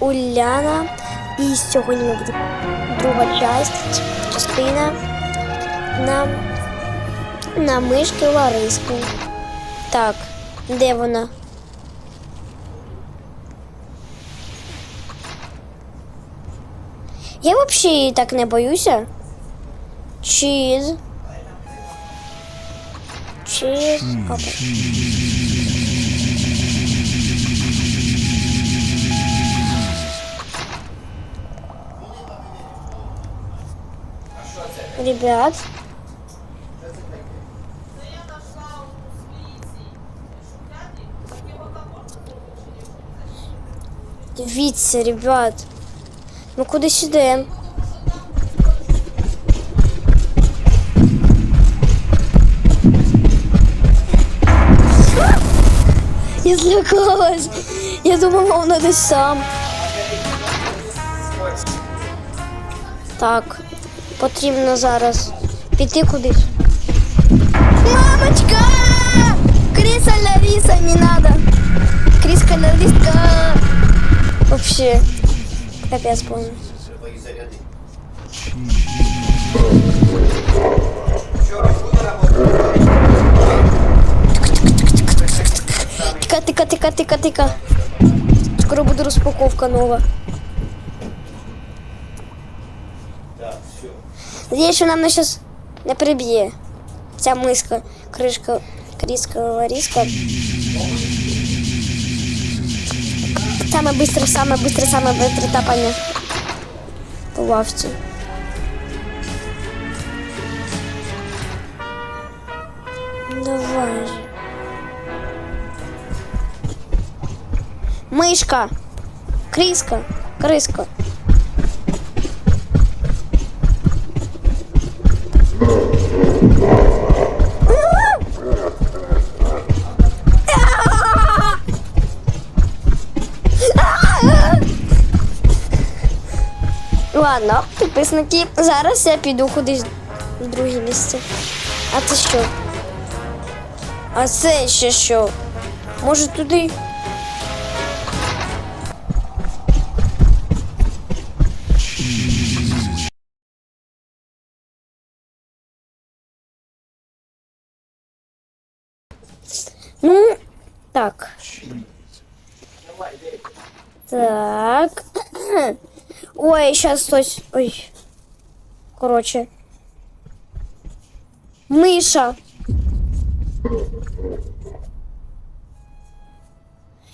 Уляна. І сьогодні ми буде друга часть, частина на, на мишки Лариску. Так, де вона? Я взагалі так не боюся. Чіз. Чіз. Опа. Ребят. Дивіться, ребят. Ми кудись йдемо. Я злякалась. Я думала, вона десь сам. Так, потрібно зараз піти кудись. Мамочка! Криса Лариса, не надо. Криска Лариска. Вообще, капец полный. Тика, тика, тика, тика, тика. Скоро буде розпаковка нова. Надіюсь, що нам на щас не приб'є. Ця миска, кришка, кріска, ларіска. Саме быстро, саме быстро, саме быстро тапання по лавці. Давай же. Мишка. Кріска. Криска. Ладно, підписники. Зараз я піду кудись в друге місце. А це що? А це ще що? Може туди? Ну, так. Так. Ой, сейчас хтось. Ой. Короче. Миша.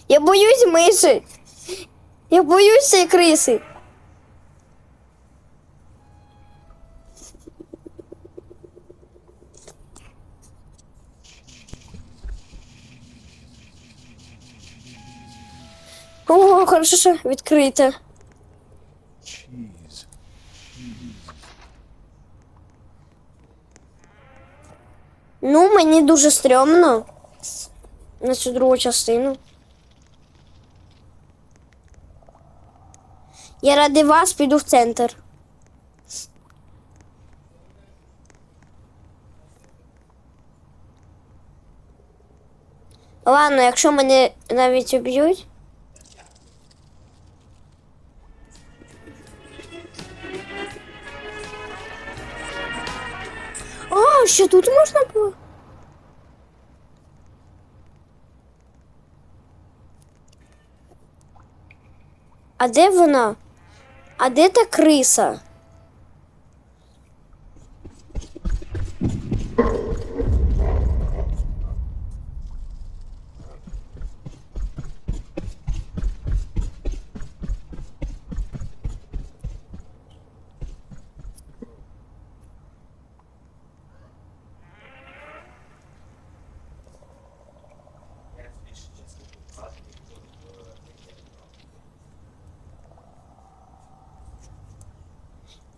Я боюсь миші. Я боюсь цієї криси. О, хорошо, що відкрите. Ну, мені дуже стрьомно на цю другу частину. Я ради вас піду в центр. Ладно, якщо мене навіть уб'ють. Ще тут можна було? А де вона? А де та криса?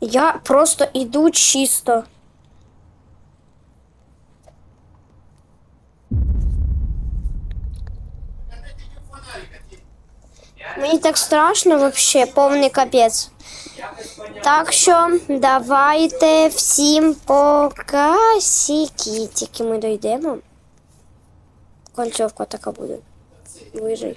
Я просто іду чисто. Мені так страшно вообще, повний капець. Так що давайте всім пока сіки. Тільки ми дійдемо. Концовка така буде. Вижий.